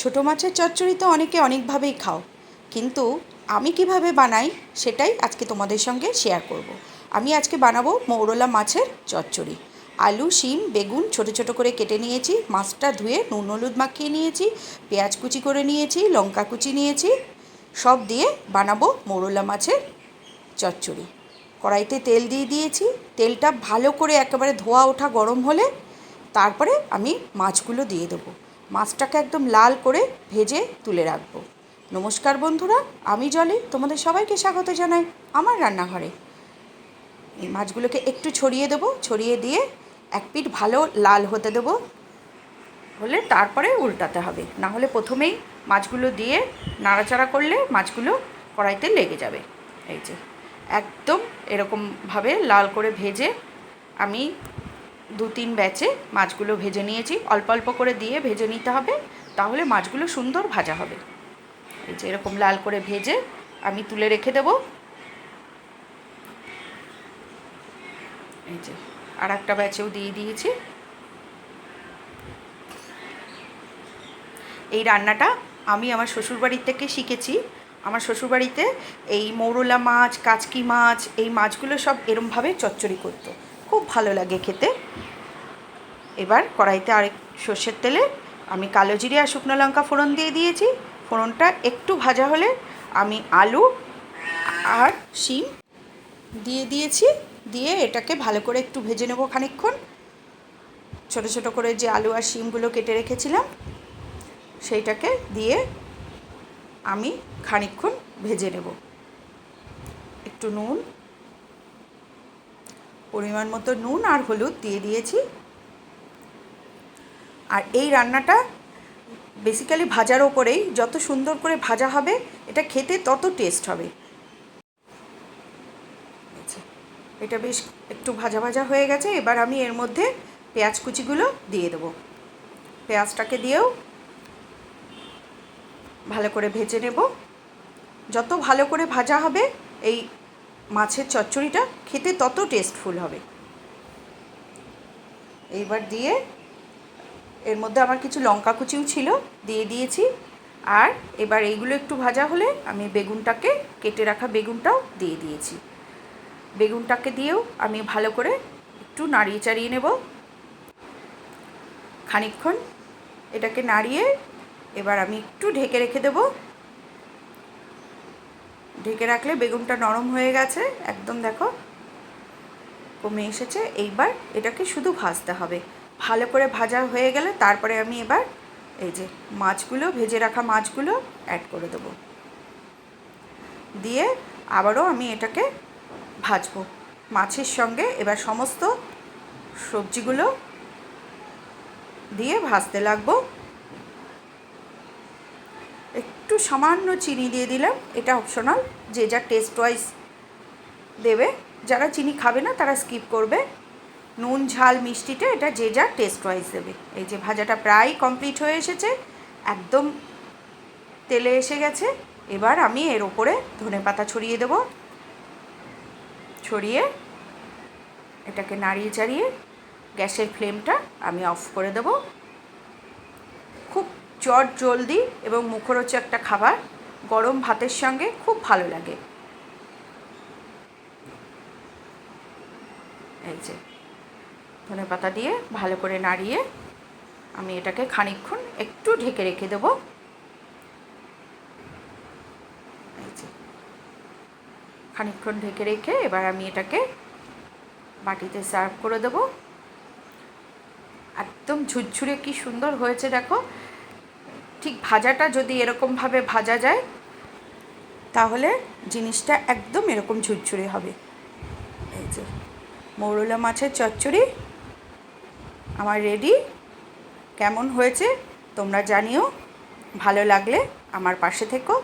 ছোটো মাছের চচ্চড়ি তো অনেকে অনেকভাবেই খাও। কিন্তু আমি কীভাবে বানাই সেটাই আজকে তোমাদের সঙ্গে শেয়ার করব। আমি আজকে বানাবো মৌরলা মাছের চচ্চড়ি। আলু, শিম, বেগুন ছোট ছোট করে কেটে নিয়েছি, মাছটা ধুয়ে নুন হলুদ মাখিয়ে নিয়েছি, পেঁয়াজ কুচি করে নিয়েছি, লঙ্কা কুচি নিয়েছি, সব দিয়ে বানাবো মৌরলা মাছের চচ্চড়ি। কড়াইতে তেল দিয়ে দিয়েছি, তেলটা ভালো করে একেবারে ধোয়া ওঠা গরম হলে তারপরে আমি মাছগুলো দিয়ে দেবো। মাছটাকে একদম লাল করে ভেজে তুলে রাখব। নমস্কার বন্ধুরা, আমি জলে, তোমাদের সবাইকে স্বাগত জানাই আমার রান্নাঘরে। এই মাছগুলোকে একটু ছড়িয়ে দেবো, ছড়িয়ে দিয়ে এক পিঠ ভালো লাল হতে দেবো। হলে তারপরে উল্টাতে হবে, না হলে প্রথমেই মাছগুলো দিয়ে নাড়াচাড়া করলে মাছগুলো কড়াইতে লেগে যাবে। এই যে, একদম এরকমভাবে লাল করে ভেজে আমি দু তিন ব্যাচে মাছগুলো ভেজে নিয়েছি। অল্প অল্প করে দিয়ে ভেজে নিতে হবে, তাহলে মাছগুলো সুন্দর ভাজা হবে। এই যে এরকম লাল করে ভেজে আমি তুলে রেখে দেব। এই যে আর একটা ব্যাচেও দিয়ে দিয়েছি। এই রান্নাটা আমি আমার শ্বশুরবাড়ির থেকে শিখেছি। আমার শ্বশুরবাড়িতে এই মৌরলা মাছ, কাচকি মাছ, এই মাছগুলো সব এরমভাবে চচ্চড়ি করতো। খুব ভালো লাগে খেতে। এবার কড়াইতে আরেক সর্ষের তেলে আমি কালো জিরে আর শুকনো লঙ্কা ফোড়ন দিয়ে দিয়েছি। ফোড়নটা একটু ভাজা হলে আমি আলু আর শিম দিয়ে দিয়েছি। দিয়ে এটাকে ভালো করে একটু ভেজে নেব খানিকক্ষণ। ছোটো ছোটো করে যে আলু আর শিমগুলো কেটে রেখেছিলাম, সেইটাকে দিয়ে আমি খানিকক্ষণ ভেজে নেব। একটু নুন পরিমাণ মতো নুন আর হলুদ দিয়ে দিয়েছি। আর এই রান্নাটা বেসিক্যালি ভাজার ওপরেই যত সুন্দর করে ভাজা হবে এটা খেতে তত টেস্ট হবে। আচ্ছা, এটা বেশ একটু ভাজা ভাজা হয়ে গেছে এবার আমি এর মধ্যে পেঁয়াজ কুচিগুলো দিয়ে দেবো। পেঁয়াজটাকে দিয়েও ভালো করে ভেজে নেব। যত ভালো করে ভাজা হবে এই মাছের চচ্চড়িটা খেতে তত টেস্টফুল হবে। এইবার দিয়ে এর মধ্যে আমার কিছু লঙ্কা কুচিও ছিল, দিয়ে দিয়েছি। আর এবার এইগুলো একটু ভাজা হলে আমি বেগুনটাকে কেটে রাখা বেগুনটাও দিয়ে দিয়েছি। বেগুনটাকে দিয়েও আমি ভালো করে একটু নাড়িয়ে চাড়িয়ে নেব। খানিকক্ষণ এটাকে নাড়িয়ে এবার আমি একটু ঢেকে রেখে দেব। ঢেকে রাখলে বেগুনটা নরম হয়ে গেছে। একদম দেখো কমে এসেছে। এইবার এটাকে শুধু ভাজতে হবে। ভালো করে ভাজা হয়ে গেলে তারপরে আমি এবার এই যে মাছগুলো, ভেজে রাখা মাছগুলো অ্যাড করে দেবো। দিয়ে আবারও আমি এটাকে ভাজবো। মাছের সঙ্গে এবার সমস্ত সবজিগুলো দিয়ে ভাজতে লাগবো। একটু সামান্য চিনি দিয়ে দিলাম। এটা অপশনাল যে যা টেস্ট ওয়াইজ দেবে। যারা চিনি খাবে না, তারা স্কিপ করবে। নুন, ঝাল, মিষ্টিটা এটা যে যা টেস্ট ওয়াইজ দেবে। এই যে ভাজাটা প্রায় কমপ্লিট হয়ে এসেছে, একদম তেলে এসে গেছে। এবার আমি এর ওপরে ধনে পাতা ছড়িয়ে দেব। ছড়িয়ে এটাকে নাড়িয়ে চাড়িয়ে গ্যাসের ফ্লেমটা আমি অফ করে দেব। খুব চট জলদি এবং মুখরোচক একটা খাবার গরম ভাতের সঙ্গে খুব ভালো লাগে। এই যে, ধনে পাতা দিয়ে ভালো করে নাড়িয়ে আমি এটাকে খানিকক্ষণ একটু ঢেকে রেখে দেবো। খানিকক্ষণ ঢেকে রেখে এবার আমি এটাকে বাটিতে সার্ভ করে দেবো। একদম ঝুরঝুরে কি সুন্দর হয়েছে দেখো। ঠিক ভাজাটা যদি এরকমভাবে ভাজা যায়, তাহলে জিনিসটা একদম এরকম ঝুরঝুরে হবে। এই যে, মৌরলা মাছের চচ্চড়ি, আমার রেডি কেমন হয়েছে তোমরা জানিও। ভালো লাগলে আমার পাশে থেকো।